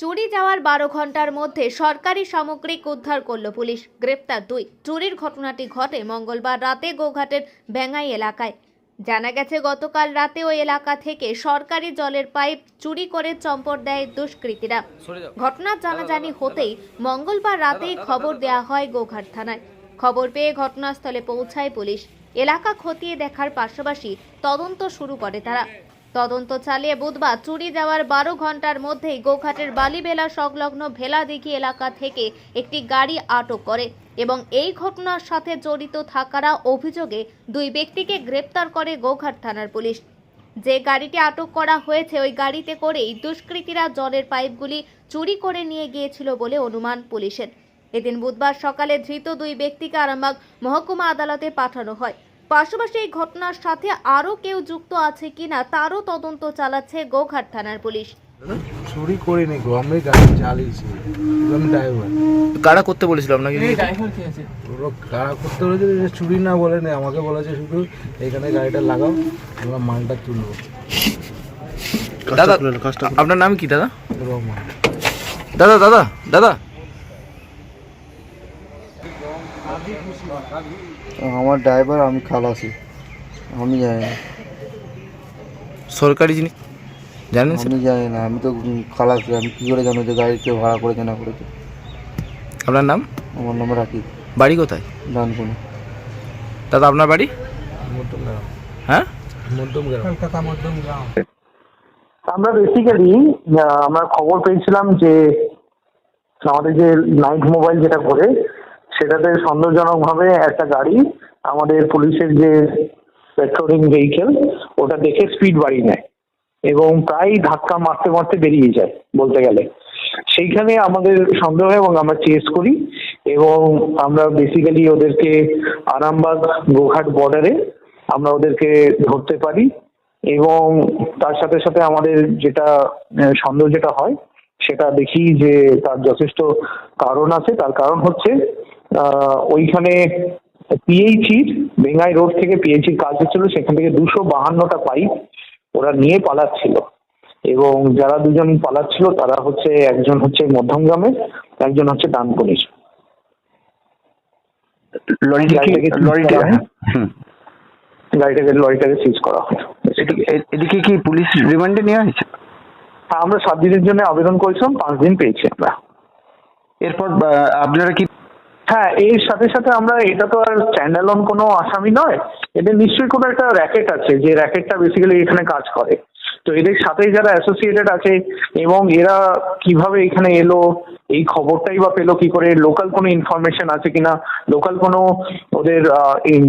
চুরি যাওয়ার বারো ঘণ্টার মধ্যে সরকারি সামগ্রিক উদ্ধার করল পুলিশ। গ্রেপ্তার দুই। চুরির ঘটনাটি ঘটে মঙ্গলবার রাতে গোঘাটের ব্যাঙাই এলাকায়। জানা গেছে গতকাল রাতে ওই এলাকা থেকে সরকারি জলের পাইপ চুরি করে চম্পট দেয় দুষ্কৃতীরা। ঘটনার জানাজানি হতেই মঙ্গলবার রাতেই খবর দেওয়া হয় গোঘাট থানায়। খবর পেয়ে ঘটনাস্থলে পৌঁছায় পুলিশ। এলাকা খতিয়ে দেখার পাশাপাশি তদন্ত শুরু করে তারা। তদন্ত চালিয়ে বুধবার চুরি যাওয়ার বারো ঘণ্টার মধ্যেই গোঘাটের বালিবেলা সংলগ্ন ভেলাদিঘি এলাকা থেকে একটি গাড়ি আটক করে এবং এই ঘটনার সাথে জড়িত থাকারা অভিযোগে দুই ব্যক্তিকে গ্রেপ্তার করে গোঘাট থানার পুলিশ। যে গাড়িটি আটক করা হয়েছে, ওই গাড়িতে করেই দুষ্কৃতীরা জলের পাইপগুলি চুরি করে নিয়ে গিয়েছিল বলে অনুমান পুলিশের। এদিন বুধবার সকালে ধৃত দুই ব্যক্তিকে আরামবাগ মহকুমা আদালতে পাঠানো হয়। পাশাপাশি এই ঘটনার সাথে আরও কেউ যুক্ত আছে কিনা তারও তদন্ত চালাচ্ছে গোঘাট থানার পুলিশ। চুরি করিনি গো আমি গাড়ি চালিয়েছি। আমি ড্রাইভার। কারা করতে বলেছিল আপনাকে ওরা কারা করতে বলেছে? যে চুরি না বলেনি আমাকে বলেছে শুধু এখানে গাড়িটা লাগাও আমরা মালটা তুলবো দাদা আপনার নাম কি দাদা? রহমান। দাদা দাদা দাদা। আমার ড্রাইভার আমি খালাসি আমি জানি না। সরকারি জিনিস? জানেন আমি জানি না আমি তো খালাসি আমি কী করে জানো যে গাড়ি কেউ ভাড়া করেছে না করেছে? আপনার নাম? আমার নাম রাখি বাড়ি কোথায়? ডানকুনি। দাদা আপনার বাড়ি? হ্যাঁ? আমরা বেসিক্যালি আমরা খবর পেয়েছিলাম যে আমাদের যে নাইট মোবাইল যেটা করে সেটাতে সন্দেহজনকভাবে একটা গাড়ি আমাদের পুলিশের যে পেট্রোলিং ভেহিকেল ওটা দেখে স্পিড বাড়িয়ে নেয় এবং প্রায় ধাক্কা মারতে মারতে বেরিয়ে যায় বলতে গেলে। সেইখানে আমাদের সন্দেহ হয় এবং আমরা চেস করি এবং আমরা বেসিক্যালি ওদেরকে আরামবাগ গোঘাট বর্ডারে আমরা ওদেরকে ধরতে পারি এবং তার সাথে সাথে আমাদের যেটা সন্দেহ যেটা হয় সেটা দেখি যে তার যথেষ্ট কারণ আছে। তার কারণ হচ্ছে ওইখানে পিএইচির বেঙ্গাই রোড থেকে পিএইচির কাজ হচ্ছিল সেখান থেকে দুশো বাহান্নটা পাইপ ওরা নিয়ে পালাচ্ছিল। এবং যারা দুজন পালাচ্ছিল তারা হচ্ছে একজন হচ্ছে মধ্যম মধ্যমগ্রামের একজন হচ্ছে ডানকুনির। গাড়িটাকে লরিটাকে সিজ করা হয়। এদিকে কি পুলিশ রিমান্ডে নেওয়া হয়েছে? হ্যাঁ, আমরা সাত দিনের জন্য আবেদন করেছিলাম পাঁচ দিন পেয়েছি আমরা। এরপর আপনারা কি হ্যাঁ এর সাথে সাথে আমরা, এটা তো আর স্ট্যান্ডালন কোনো আসামি নয়, এদের নিশ্চয়ই কোনো একটা র্যাকেট আছে, যে র্যাকেটটা বেসিক্যালি এখানে কাজ করে। তো এদের সাথে যারা অ্যাসোসিয়েটেড আছে, এবং এরা কীভাবে এখানে এলো, এই খবরটাই বা পেল কি করে লোকাল কোনো ইনফরমেশন আছে কিনা লোকাল কোনো ওদের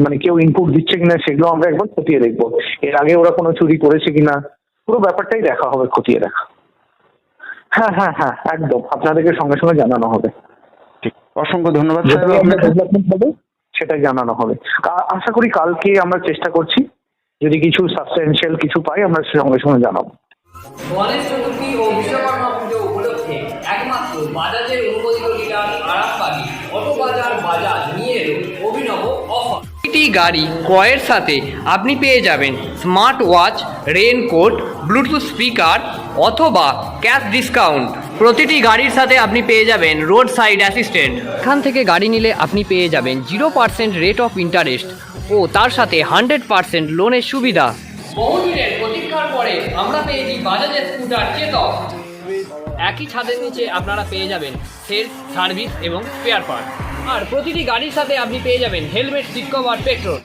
মানে কেউ ইনপুট দিচ্ছে কিনা, সেগুলো আমরা একবার খতিয়ে দেখব। এর আগে ওরা কোনো চুরি করেছে কিনা, পুরো ব্যাপারটাই দেখা হবে, খতিয়ে দেখা। হ্যাঁ হ্যাঁ হ্যাঁ একদম। আপনাদেরকে সঙ্গে সঙ্গে জানানো হবে। অসংখ্য ধন্যবাদ সেটাই জানানো হবে। আশা করি কালকে আমরা চেষ্টা করছি যদি কিছু সাবস্টেন্সিয়াল কিছু পাই আমরা সঙ্গে সঙ্গে জানাব। গণেশ চতুর্থী ও বিশ্বকর্মা পুজো উপলক্ষে একমাত্র বাজাজের অনুমোদিত ডিলার আরামবাগি অটো বাজার বাজাজ নিয়ে এলো অভিনব অফার। গাড়ি ক্রয়ের সাথে আপনি পেয়ে যাবেন smart watch raincoat bluetooth speaker অথবা ক্যাশ ডিসকাউন্ট প্রতিটি গাড়ির সাথে আপনি পেয়ে যাবেন রোড সাইড অ্যাসিস্ট্যান্ট এখান থেকে গাড়ি নিলে আপনি পেয়ে যাবেন zero percent rate of interest ও তার সাথে হান্ড্রেড পার্সেন্ট লোনের সুবিধা। বহুদিনের প্রতীক্ষার পরে আমরা পেয়েছি বাজাজের স্কুটার চেতক। একই ছাদের নিচে আপনারা পেয়ে যাবেন সেলস সার্ভিস এবং স্পেয়ার পার্ট আর প্রতিটি গাড়ির সাথে আপনি পেয়ে যাবেন হেলমেট সিট কভার পেট্রোল